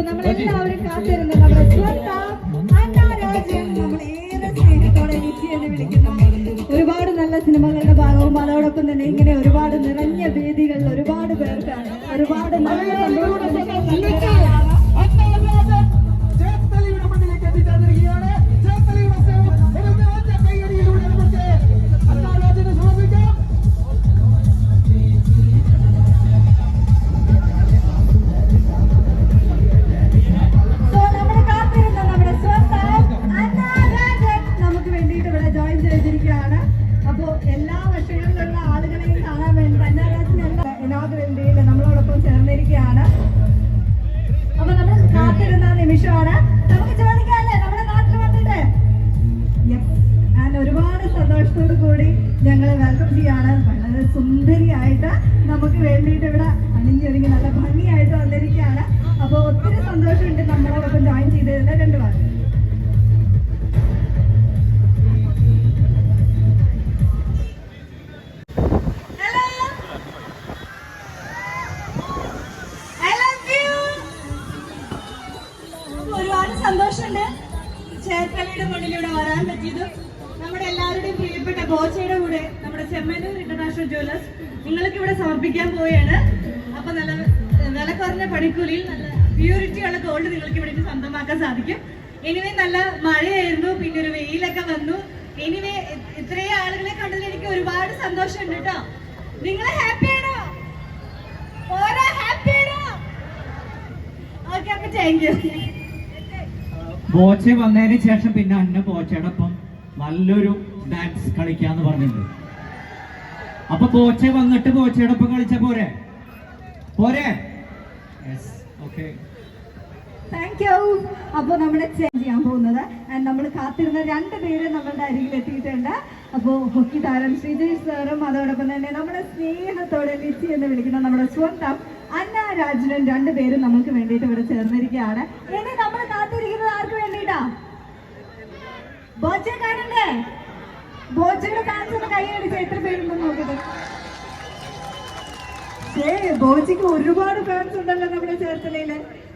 നമ്മുടെ വിളിക്കുന്ന. ഒരുപാട് നല്ല സിനിമകളുടെ ഭാഗവും അതോടൊപ്പം തന്നെ ഇങ്ങനെ ഒരുപാട് നിറഞ്ഞ വേദികളിൽ ഒരുപാട് പേർക്കാണ് ഒരുപാട് എല്ലാ വശങ്ങളിലുള്ള ആളുകളെയും കാണാൻ വേണ്ടി അന്നാരാജൻ എല്ലാ ഇനാഗുറൽ ഡേയിൽ നമ്മളോടൊപ്പം ചേർന്നിരിക്കുകയാണ്. അപ്പൊ നമ്മൾ കാത്തിരുന്ന നിമിഷമാണ്. നമുക്ക് ചോദിക്കാല്ലേ? നമ്മുടെ നാട്ടിൽ വന്നിട്ട്? ഒരുപാട് സന്തോഷത്തോടു കൂടി ഞങ്ങളെ വെൽക്കം ചെയ്യാണ്. വളരെ സുന്ദരിയായിട്ട് നമുക്ക് വേണ്ടിയിട്ട് ഇവിടെ അണിഞ്ഞൊരുങ്ങി നല്ല ഭംഗിയായിട്ട് വന്നിരിക്കുകയാണ്. അപ്പോൾ ഒത്തിരി സന്തോഷമുണ്ട് നമ്മളോടൊപ്പം ജോയിൻ ചെയ്തിരുന്ന രണ്ടു വാക്ക്. സന്തോഷമുണ്ട്. ചേർത്തലയുടെ മണ്ണിലൂടെ വരാൻ പറ്റിയത് നമ്മുടെ എല്ലാവരുടെയും പ്രിയപ്പെട്ട ബോച്ചയുടെ കൂടെ നമ്മുടെ ചെമ്മനൂർ ഇന്റർനാഷണൽ ജ്വല്ലേഴ്സ് നിങ്ങൾക്ക് ഇവിടെ സമർപ്പിക്കാൻ പോവുകയാണ്. അപ്പൊ നല്ല വില കുറഞ്ഞ പണിക്കൂലിയിൽ നല്ല പ്യൂരിറ്റി ഉള്ള ഗോൾഡ് നിങ്ങൾക്ക് ഇവിടെ സ്വന്തമാക്കാൻ സാധിക്കും. എനിവേ നല്ല മഴയായിരുന്നു പിന്നെ ഒരു വെയിലൊക്കെ വന്നു. എനിവേ ഇത്രയും ആളുകളെ കണ്ടതിൽ എനിക്ക് ഒരുപാട് സന്തോഷമുണ്ട് കേട്ടോ. നിങ്ങൾ ഹാപ്പി ആണോ? ഓരോ ആണോ? ഓക്കെ അപ്പൊ താങ്ക് യു ബോച്ച വന്നതിന് ശേഷം പിന്നെ അന്ന ബോച്ചയോടൊപ്പം നല്ലൊരു ഡാൻസ് കളിക്കാന്ന് പറഞ്ഞിട്ടുണ്ട്. അപ്പൊ ബോച്ച വന്നിട്ട് ബോച്ചയോടൊപ്പം കളിച്ച പോരെ? പോരെ? താങ്ക് യു അപ്പോൾ നമ്മുടെ ചേഞ്ച് ചെയ്യാൻ പോകുന്നത് ആൻഡ് നമ്മൾ കാത്തിരുന്ന രണ്ട് പേര് നമ്മളുടെ അരികിൽ എത്തിയിട്ടുണ്ട്. അപ്പോൾ ഹോക്കി താരം ശ്രീജേഷ് സാറും അതോടൊപ്പം തന്നെ നമ്മുടെ സ്നേഹത്തോടെ ലിച്ചി എന്ന് വിളിക്കുന്ന നമ്മുടെ സ്വന്തം രാജനും രണ്ടുപേരും നമുക്ക് വേണ്ടിട്ട് ഇവിടെ ചേർന്നിരിക്കുകയാണ്. ഇനി നമ്മൾ കാത്തിരിക്കുന്നത് ആർക്ക് വേണ്ടിട്ടാ ബോച്ചെ കാണണ്ടേ ബോച്ചയുടെ ഒരുപാട് ഫാൻസ് ഉണ്ടല്ലോ നമ്മുടെ ചേർത്തലയിൽ.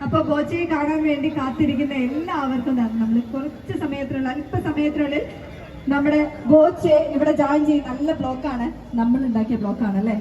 അപ്പൊ ബോച്ചയെ കാണാൻ വേണ്ടി കാത്തിരിക്കുന്ന എല്ലാവർക്കും നമ്മൾ കുറച്ച് സമയത്തിനുള്ള അല്പ സമയത്തിനുള്ളിൽ നമ്മുടെ ബോച്ചെ ഇവിടെ ജോയിൻ ചെയ്ത് നല്ല ബ്ലോക്കാണ് നമ്മൾ ഉണ്ടാക്കിയ ബ്ലോക്കാണ് അല്ലേ